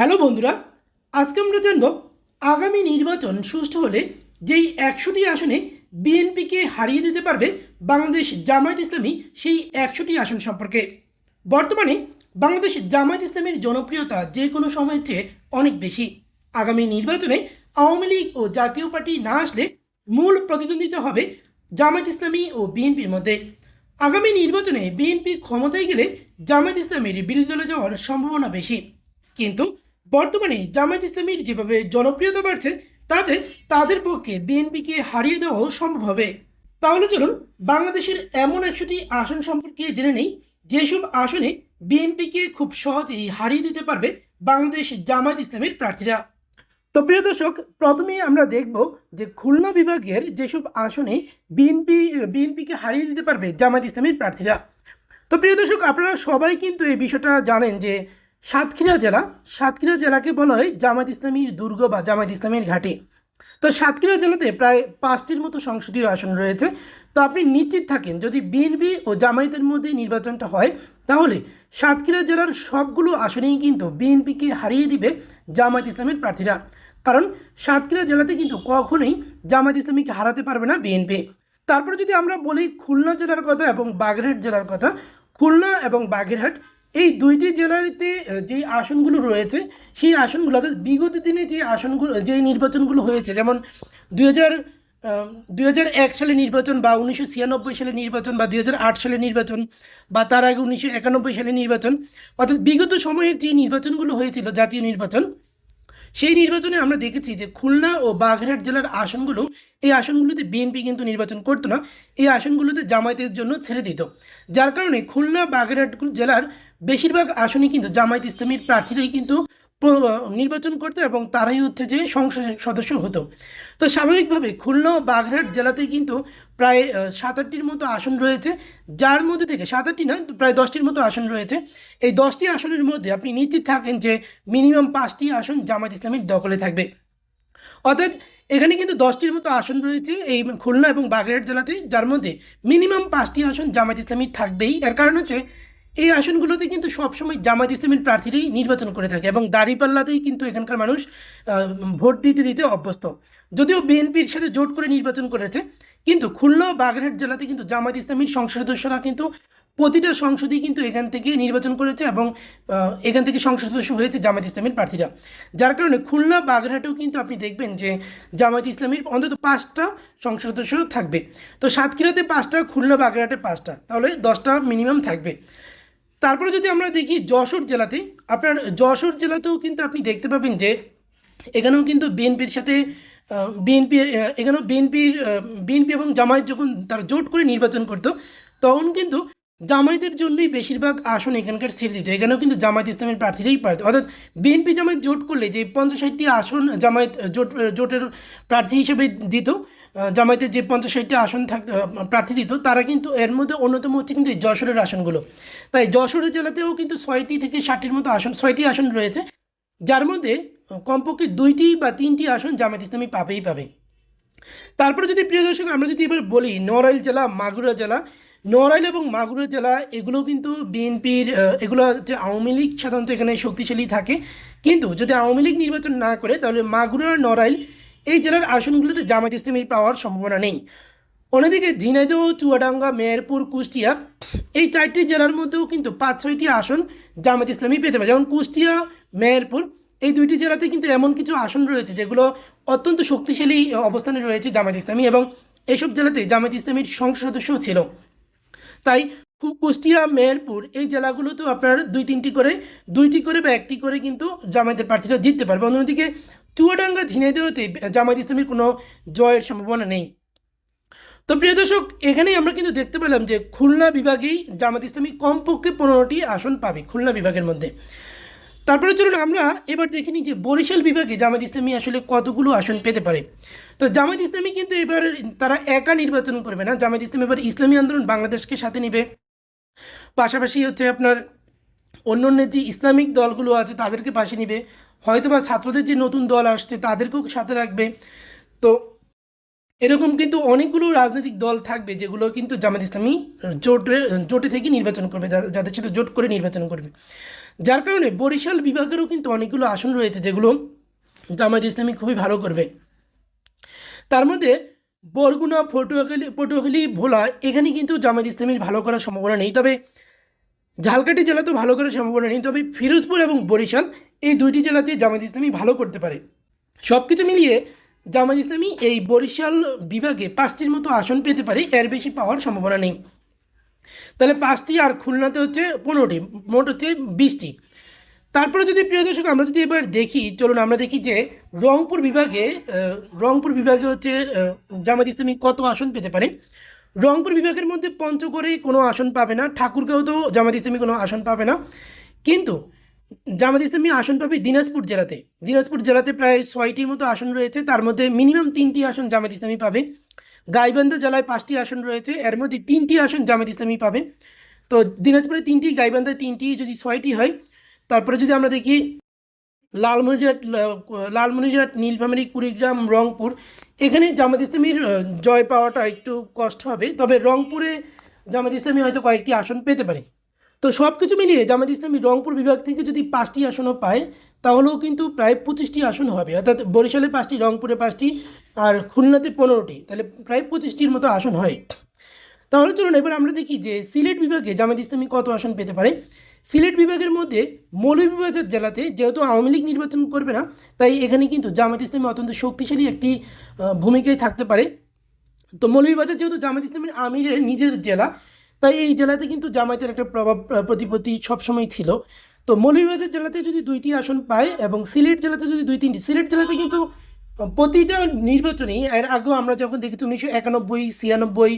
Hello বন্ধুরা, আজকে আমরা জানব আগামী নির্বাচন সুষ্ঠু হলে যেই একশোটি আসনে বিএনপিকে হারিয়ে দিতে পারবে বাংলাদেশ জামায়াত ইসলামী সেই একশোটি আসন সম্পর্কে। বর্তমানে বাংলাদেশ জামায়াত ইসলামীর জনপ্রিয়তা যে কোনো সময়ের চেয়ে অনেক বেশি। আগামী নির্বাচনে আওয়ামী লীগ ও জাতীয় পার্টি না আসলে মূল প্রতিদ্বন্দ্বিতা হবে জামায়াত ইসলামী ও বিএনপির মধ্যে। আগামী নির্বাচনে বিএনপি ক্ষমতায় গেলে জামায়াত ইসলামীর বিরোধী দলে যাওয়ার সম্ভাবনা বেশি। কিন্তু বর্তমানে জামায়াত ইসলামীর যেভাবে জনপ্রিয়তা বাড়ছে, তাতে তাদের পক্ষে বিএনপিকে হারিয়ে দেওয়াও সম্ভব হবে। তাহলে চলুন বাংলাদেশের এমন একশোটি আসন সম্পর্কে জেনে নেই। যেসব আসনে বিএনপিকে খুব সহজেই হারিয়ে দিতে পারবে বাংলাদেশ জামায়াত ইসলামীর প্রার্থীরা। তো প্রিয় দর্শক, প্রথমেই আমরা দেখব যে খুলনা বিভাগের যেসব আসনে বিএনপি, বিএনপিকে হারিয়ে দিতে পারবে জামায়াত ইসলামীর প্রার্থীরা। তো প্রিয় দর্শক, আপনারা সবাই কিন্তু এই বিষয়টা জানেন যে সাতক্ষীরা জেলা। সাতক্ষীরা জেলাকে বলা হয় জামায়াত ইসলামীর দুর্গ বা জামায়াত ইসলামীর ঘাঁটি। তো সাতক্ষীরা জেলাতে প্রায় পাঁচটির মতো সংসদীয় আসন রয়েছে। তো আপনি নিশ্চিত থাকেন, যদি বিএনপি ও জামায়াতের মধ্যে নির্বাচনটা হয়, তাহলে সাতক্ষীরা জেলার সবগুলো আসনেই কিন্তু বিএনপিকে হারিয়ে দিবে জামায়াত ইসলামের প্রার্থীরা। কারণ সাতক্ষীরা জেলাতে কিন্তু কখনোই জামায়াত ইসলামীকে হারাতে পারবে না বিএনপি। তারপরে যদি আমরা বলি খুলনা জেলার কথা এবং বাগেরহাট জেলার কথা, খুলনা এবং বাগেরহাট এই দুইটি জেলারিতে যে আসনগুলো রয়েছে, সেই আসনগুলো অর্থাৎ বিগত দিনে যে আসনগুলো, যে নির্বাচনগুলো হয়েছে, যেমন দুই হাজার এক সালে নির্বাচন বা উনিশশো ছিয়ানব্বই সালে নির্বাচন বা দুই হাজার আট সালে নির্বাচন বা তার আগে উনিশশো একানব্বই সালে নির্বাচন, অর্থাৎ বিগত সময়ের যে নির্বাচনগুলো হয়েছিল, জাতীয় নির্বাচন সেই নির্বাচনে আমরা দেখেছি যে খুলনা ও বাগেরহাট জেলার আসনগুলো, এই আসনগুলোতে বিএনপি কিন্তু নির্বাচন করতো না, এই আসনগুলোতে জামায়াতের জন্য ছেড়ে দিত। যার কারণে খুলনা বাগেরহাট জেলার বেশিরভাগ আসনই কিন্তু জামায়াত ইসলামীর প্রার্থীরাই কিন্তু নির্বাচন করতো এবং তারাই হচ্ছে যে সংসদ সদস্য হতো। তো স্বাভাবিকভাবে খুলনা বাগেরহাট জেলাতে কিন্তু প্রায় সাত আটটির মতো আসন রয়েছে, যার মধ্যে থেকে সাত আটটি না প্রায় দশটির মতো আসন রয়েছে। এই দশটি আসনের মধ্যে আপনি নিশ্চিত থাকেন যে মিনিমাম পাঁচটি আসন জামাত ইসলামীর দখলে থাকবে। অর্থাৎ এখানে কিন্তু দশটির মতো আসন রয়েছে এই খুলনা এবং বাগেরহাট জেলাতে, যার মধ্যে মিনিমাম পাঁচটি আসন জামাত ইসলামীর থাকবেই। এর কারণ হচ্ছে এই আসনগুলোতে কিন্তু সবসময় জামাত ইসলামীর প্রার্থীরাই নির্বাচন করে থাকে এবং দাঁড়িপাল্লাতেই কিন্তু এখানকার মানুষ ভোট দিতে দিতে অভ্যস্ত। যদিও বিএনপির সাথে জোট করে নির্বাচন করেছে, কিন্তু খুলনা বাগেরহাট জেলাতে কিন্তু জামাত ইসলামীর সংসদ সদস্যরা কিন্তু প্রতিটা সংসদেই কিন্তু এখান থেকে নির্বাচন করেছে এবং এখান থেকে সংসদ সদস্য হয়েছে জামাত ইসলামীর প্রার্থীরা। যার কারণে খুলনা, বাগেরহাটেও কিন্তু আপনি দেখবেন যে জামাত ইসলামীর অন্তত পাঁচটা সংসদ সদস্য থাকবে। তো সাতক্ষীরাতে পাঁচটা, খুলনা, বাগেরহাটে পাঁচটা, তাহলে দশটা মিনিমাম থাকবে। তারপরে যদি আমরা দেখি যশোর জেলাতে, আপনার যশোর জেলাতেও কিন্তু আপনি দেখতে পাবেন যে এখানেও কিন্তু বিএনপির সাথে বিএনপি এখানেও বিএনপির বিএনপি এবং জামায়াত যখন তারা জোট করে নির্বাচন করতো, তখন কিন্তু জামায়াতের জন্যই বেশিরভাগ আসন এখানকার ছেড়ে দিত। এখানেও কিন্তু জামায়াত ইসলামের প্রার্থীরাই পারত অর্থাৎ বিএনপি জামায়াত জোট করলে যে পঞ্চাশ ষাটটি আসন জামায়াত জোট জোটের প্রার্থী হিসেবে দিত জামায়াতের যে পঞ্চাশ আসন থাক প্রার্থী দিত, তারা কিন্তু এর মধ্যে অন্যতম হচ্ছে কিন্তু যশোরের আসনগুলো। তাই যশোরের জেলাতেও কিন্তু ছয়টি থেকে ষাটটির মতো আসন, ছয়টি আসন রয়েছে। যার মধ্যে কমপক্ষে দুইটি বা তিনটি আসন জামায়াত ইসলামী পাবেই পাবে। তারপরে যদি প্রিয় দর্শক, আমরা যদি এবার বলি নড়াইল জেলা, মাগুরা জেলা। নড়াইল এবং মাগুরা জেলা এগুলো কিন্তু বিএনপির এগুলো হচ্ছে আওয়ামী লীগ সাধারণত এখানে শক্তিশালী থাকে। কিন্তু যদি আওয়ামী লীগ নির্বাচন না করে, তাহলে মাগুরা, নড়াইল এই জেলার আসনগুলোতে জামায়াত ইসলামী পাওয়ার সম্ভাবনা নেই। অন্যদিকে ঝিনাইদহ, চুয়াডাঙ্গা, মেহেরপুর, কুষ্টিয়া এই চারটি জেলার মধ্যেও কিন্তু পাঁচ ছয়টি আসন জামাত ইসলামী পেতে পারে। যেমন কুষ্টিয়া, মেহেরপুর এই দুইটি জেলাতে কিন্তু এমন কিছু আসন রয়েছে যেগুলো অত্যন্ত শক্তিশালী অবস্থানে রয়েছে জামাত ইসলামী এবং এইসব জেলাতে জামাত ইসলামীর সংসদ সদস্যও ছিল। তাই কুষ্টিয়া, মেহেরপুর এই জেলাগুলোতেও আপনার দুই তিনটি করে, দুইটি করে বা একটি করে কিন্তু জামায়াতের প্রার্থীরা জিততে পারবে। অন্যদিকে চুয়াডাঙ্গা ঝিনাইদহতে জামায়াত ইসলামীর কোনো জয়ের সম্ভাবনা নেই। তো প্রিয় দর্শক, এখানেই আমরা কিন্তু দেখতে পেলাম যে খুলনা বিভাগেই জামাত ইসলামী কমপক্ষে পনেরোটি আসন পাবে খুলনা বিভাগের মধ্যে। তারপরে চলুন আমরা এবার দেখে নিই যে বরিশাল বিভাগে জামাত ইসলামী আসলে কতগুলো আসন পেতে পারে। তো জামাত ইসলামী কিন্তু এবার তারা একা নির্বাচন করবে না। জামাত ইসলামী এবার ইসলামী আন্দোলন বাংলাদেশকে সাথে নেবে। পাশাপাশি হচ্ছে আপনার অন্য অন্য যে ইসলামিক দলগুলো আছে তাদেরকে পাশে নিবে। হয়তোবা ছাত্রদের যে নতুন দল আসছে তাদেরকেও সাথে রাখবে। তো এরকম কিন্তু অনেকগুলো রাজনৈতিক দল থাকবে যেগুলো কিন্তু জামাত ইসলামী জোটে জোটে থেকে নির্বাচন করবে যাদের সাথে জোট করে নির্বাচন করবে। যার কারণে বরিশাল বিভাগেরও কিন্তু অনেকগুলো আসন রয়েছে যেগুলো জামায়াত ইসলামী খুবই ভালো করবে। তার মধ্যে বরগুনা, পটুয়াখালী পটুয়াখালী, ভোলা, এখানে কিন্তু জামায়াত ইসলামীর ভালো করার সম্ভাবনা নেই। তবে ঝালকাঠি জেলা তো ভালো করার সম্ভাবনা নেই, তবে ফিরোজপুর এবং বরিশাল এই দুইটি জেলাতে জামায়াত ইসলামী ভালো করতে পারে। সব কিছু মিলিয়ে জামায়াত ইসলামী এই বরিশাল বিভাগে পাঁচটির মতো আসন পেতে পারে, এর বেশি পাওয়ার সম্ভাবনা নেই। তাহলে পাঁচটি আর খুলনাতে হচ্ছে পনেরোটি, মোট হচ্ছে বিশটি। তারপরে যদি, প্রিয় দর্শক, আমরা যদি এবার দেখি, চলুন আমরা দেখি যে রংপুর বিভাগে রংপুর বিভাগে হচ্ছে জামাত ইসলামী কত আসন পেতে পারে? রংপুর বিভাগের মধ্যে পঞ্চগড়ে কোনো আসন পাবে না, ঠাকুরগাঁও তো জামাত ইসলামী কোনো আসন পাবে না। কিন্তু জামাত ইসলামী আসন পাবে দিনাজপুর জেলাতে। দিনাজপুর জেলাতে প্রায় ছয়টির মতো আসন রয়েছে, তার মধ্যে মিনিমাম তিনটি আসন জামাত ইসলামী পাবে। গাইবান্ধা জেলায় পাঁচটি আসন রয়েছে, এর মধ্যে তিনটি আসন জামাত ইসলামী পাবে। তো দিনাজপুরে তিনটি, গাইবান্ধায় তিনটি, যদি ছয়টি হয়, তারপরে যদি আমরা দেখি লালমনিরহাট লালমনিরহাট, নীলফামারী, কুড়িগ্রাম, রংপুর। এখানে জামাত ইসলামীর জয় পাওয়াটা একটু কষ্ট হবে, তবে রংপুরে জামাত ইসলামী হয়তো কয়েকটি আসন পেতে পারে। তো সব কিছু মিলিয়ে জামাত ইসলামী রংপুর বিভাগ থেকে যদি পাঁচটি আসনও পায়, তাহলেও কিন্তু প্রায় পঁচিশটি আসন হবে। অর্থাৎ বরিশালে পাঁচটি, রংপুরে পাঁচটি, আর খুলনাতে পনেরোটি, তাহলে প্রায় পঁচিশটির মতো আসন হয়। তাহলে চলুন এবার আমরা দেখি যে সিলেট বিভাগে জামাত ইসলামী কত আসন পেতে পারে। সিলেট বিভাগের মধ্যে মৌলভীবাজার জেলাতে যেহেতু আওয়ামী লীগ নির্বাচন করবে না, তাই এখানে কিন্তু জামাত ইসলামী অত্যন্ত শক্তিশালী একটি ভূমিকায় থাকতে পারে। তো মৌলভীবাজার যেহেতু জামাত ইসলামের আমিরের নিজের জেলা, তাই এই জেলাতে কিন্তু জামায়াতের একটা প্রভাব প্রতিপত্তি সবসময় ছিল। তো মৌলভীবাজার জেলাতে যদি দুইটি আসন পায় এবং সিলেট জেলাতে যদি দুই তিনটি, সিলেট জেলাতে কিন্তু প্রতিটা নির্বাচনেই, এর আগেও আমরা যখন দেখেছি উনিশশো একানব্বই, ছিয়ানব্বই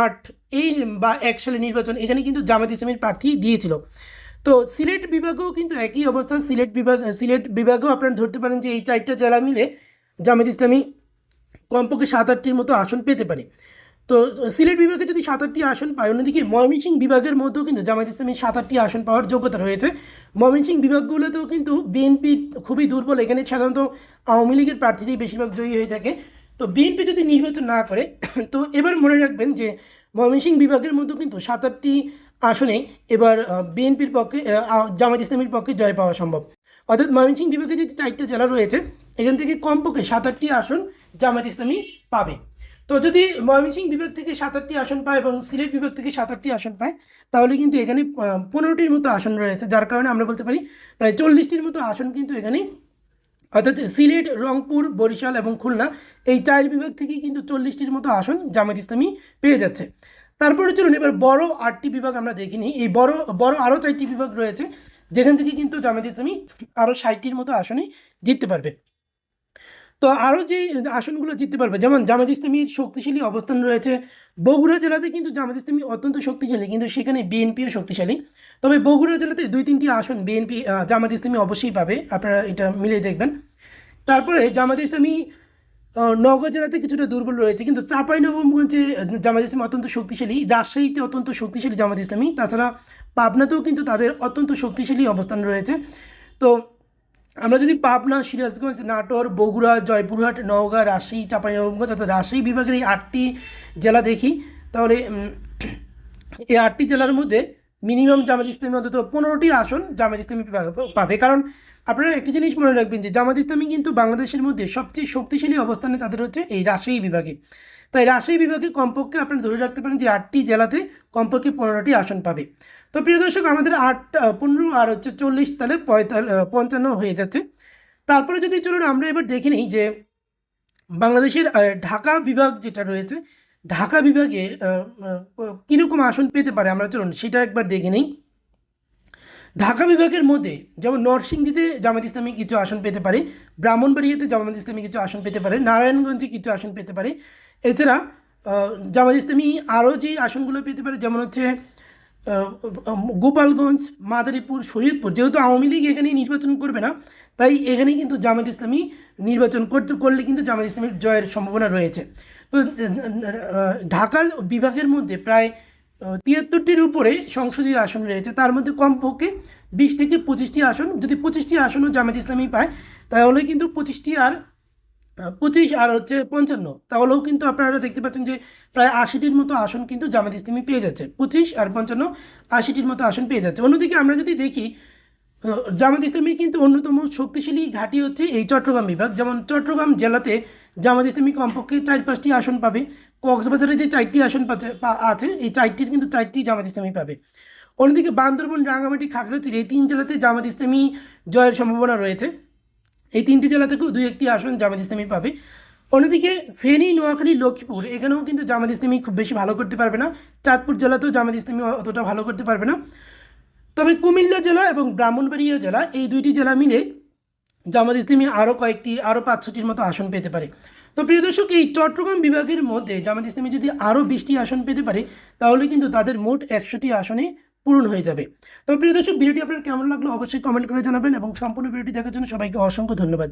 আট, এই বা এক সালে নির্বাচন, এখানে কিন্তু জামাত ইসলামের প্রার্থী দিয়েছিল। তো সিলেট বিভাগেও কিন্তু একই অবস্থা। সিলেট বিভাগ, সিলেট বিভাগেও আপনারা ধরতে পারেন যে এই চারটা জেলা মিলে জামাত ইসলামী কমপক্ষে সাত আটটির মতো আসন পেতে পারে। তো সিলেট বিভাগে যদি সাত আটটি আসন পায়, অন্যদিকে ময়মনসিংহ বিভাগের মধ্যেও কিন্তু জামায়াত ইসলামীর সাত আটটি আসন পাওয়ার যোগ্যতা রয়েছে। ময়মনসিংহ বিভাগগুলোতেও কিন্তু বিএনপি খুবই দুর্বল। এখানে সাধারণত আওয়ামী লীগের প্রার্থীরাই বেশিরভাগ জয়ী হয়ে থাকে। তো বিএনপি যদি নির্বাচন না করে তো এবার মনে রাখবেন যে ময়মনসিংহ বিভাগের মধ্যেও কিন্তু সাত আটটি আসনে এবার বিএনপির পক্ষে আহ, জামায়াত ইসলামীর পক্ষে জয় পাওয়া সম্ভব। অর্থাৎ ময়মনসিংহ বিভাগে যে চারটে জেলা রয়েছে এখান থেকে কমপক্ষে সাত আটটি আসন জামায়াত ইসলামী পাবে। তো যদি ময়মনসিংহ বিভাগ থেকে সাত আটটি আসন পায় এবং সিলেট বিভাগ থেকে সাত আটটি আসন পায় তাহলে কিন্তু এখানে পনেরোটির মতো আসন রয়েছে যার কারণে আমরা বলতে পারি প্রায় চল্লিশটির মতো আসন কিন্তু এখানে অর্থাৎ সিলেট, রংপুর, বরিশাল এবং খুলনা এই চার বিভাগ থেকে কিন্তু চল্লিশটির মতো আসন জামায়াত ইসলামী পেয়ে যাচ্ছে। তারপরে চলুন এবার বড় আটটি বিভাগ আমরা দেখিনি এই বড় বড় আরও চারটি বিভাগ রয়েছে, যেখান থেকে কিন্তু জামায়াত ইসলামী আরও ষাটটির মতো আসনে জিততে পারবে। তো আরও যে আসনগুলো জিততে পারবে, যেমন জামাত ইসলামীর শক্তিশালী অবস্থান রয়েছে, বগুড়া জেলাতে কিন্তু জামাত ইসলামী অত্যন্ত শক্তিশালী, কিন্তু সেখানে বিএনপিও শক্তিশালী। তবে বগুড়া জেলাতে দুই তিনটি আসন বিএনপি জামাত ইসলামী অবশ্যই পাবে, আপনারা এটা মিলে দেখবেন। তারপরে জামাত ইসলামী নওগাঁ জেলাতে কিছুটা দুর্বল রয়েছে, কিন্তু চাপাই নবমগঞ্জে জামাত ইসলামী অত্যন্ত শক্তিশালী, রাজশাহীতে অত্যন্ত শক্তিশালী জামাত ইসলামী, তাছাড়া পাবনাতেও কিন্তু তাদের অত্যন্ত শক্তিশালী অবস্থান রয়েছে। তো আমরা যদি পাবনা, সিরাজগঞ্জ, নাটোর, বগুড়া, জয়পুরহাট, নওগাঁ, রাজশাহী, চাঁপাইনবাবগঞ্জ অর্থাৎ রাজশাহী বিভাগের এই আটটি জেলা দেখি, তাহলে এই আটটি জেলার মধ্যে মিনিমাম জামাত ইসলামী অন্তত পনেরোটি আসন জামাত ইসলামী পাবে। কারণ আপনারা একটি জিনিস মনে রাখবেন যে জামাত ইসলামী কিন্তু বাংলাদেশের মধ্যে সবচেয়ে শক্তিশালী অবস্থানে তাদের হচ্ছে এই রাজশাহী বিভাগে। তাই রাজশাহী বিভাগে কমপক্ষে আপনারা ধরে রাখতে পারেন যে আটটি জেলাতে কমপক্ষে পনেরোটি আসন পাবে। তো প্রিয় দর্শক, আমাদের আট পনেরো আর হচ্ছে চল্লিশ তাহলে পঞ্চান্ন হয়ে যাচ্ছে। তারপরে যদি চলুন আমরা এবার দেখে নিই যে বাংলাদেশের ঢাকা বিভাগ যেটা রয়েছে, ঢাকা বিভাগে কীরকম আসন পেতে পারে আমরা চলুন সেটা একবার দেখে নিই। ঢাকা বিভাগের মধ্যে যেমন নরসিংদীতে জামাত ইসলামী কিছু আসন পেতে পারে, ব্রাহ্মণবাড়িয়াতে জামাত ইসলামী কিছু আসন পেতে পারে, নারায়ণগঞ্জে কিছু আসন পেতে পারে। এছাড়া জামাত ইসলামী আরও যে আসনগুলো পেতে পারে, যেমন হচ্ছে গোপালগঞ্জ, মাদারীপুর শরীয়তপুর যেহেতু আওয়ামী লীগ এখানে নির্বাচন করবে না, তাই এখানে কিন্তু জামাত ইসলামী নির্বাচন করতে, করলে কিন্তু জামাত ইসলামীর জয়ের সম্ভাবনা রয়েছে। তো ঢাকার বিভাগের মধ্যে প্রায় তিয়াত্তরটির উপরে সংসদীয় আসন রয়েছে, তার মধ্যে কমপক্ষে বিশ থেকে পঁচিশটি আসন, যদি পঁচিশটি আসনও জামাত ইসলামী পায়, তাহলে কিন্তু পঁচিশটি আর পঁচিশ আর হচ্ছে পঞ্চান্ন। তাহলেও কিন্তু আপনারা দেখতে পাচ্ছেন যে প্রায় আশিটির মতো আসন কিন্তু জামাত ইসলামী পেয়ে যাচ্ছে। পঁচিশ আর পঞ্চান্ন আশিটির মতো আসন পেয়ে যাচ্ছে। অন্যদিকে আমরা যদি দেখি, জামাত ইসলামীর কিন্তু অন্যতম শক্তিশালী ঘাঁটি হচ্ছে এই চট্টগ্রাম বিভাগ। যেমন চট্টগ্রাম জেলাতে জামাত ইসলামী কমপক্ষে চার পাঁচটি আসন পাবে। কক্সবাজারে যে চারটি আসন পাচ্ছে- আছে, এই চারটির কিন্তু চারটি জামাত ইসলামী পাবে। অন্যদিকে বান্দরবন রাঙামাটি খাগড়াছড়ি এই তিন জেলাতে জামাত ইসলামী জয়ের সম্ভাবনা রয়েছে। এই তিনটি জেলা থেকেও দুই একটি আসন জামাত ইসলামী পাবে। অন্যদিকে ফেনী, নোয়াখালী, লক্ষ্মীপুর, এখানেও কিন্তু জামাত ইসলামী খুব বেশি ভালো করতে পারবে না। চাঁদপুর জেলাতেও জামাত ইসলামী অতটা ভালো করতে পারবে না। তবে কুমিল্লা জেলা এবং ব্রাহ্মণবাড়িয়া জেলা, এই দুইটি জেলা মিলে জামাত ইসলামী আরও কয়েকটি আরও পাঁচ ছটির মতো আসন পেতে পারে। তো প্রিয় দর্শক, এই চট্টগ্রাম বিভাগের মধ্যে জামাত ইসলামী যদি আরও বিশটি আসন পেতে পারে, তাহলে কিন্তু তাদের মোট একশোটি আসনে পূরণ হয়ে যাবে। তবে প্রিয় দর্শক, ভিডিওটি আপনার কেমন লাগল অবশ্যই কমেন্ট করে জানাবেন এবং সম্পূর্ণ ভিডিওটি দেখার জন্য সবাইকে অসংখ্য ধন্যবাদ।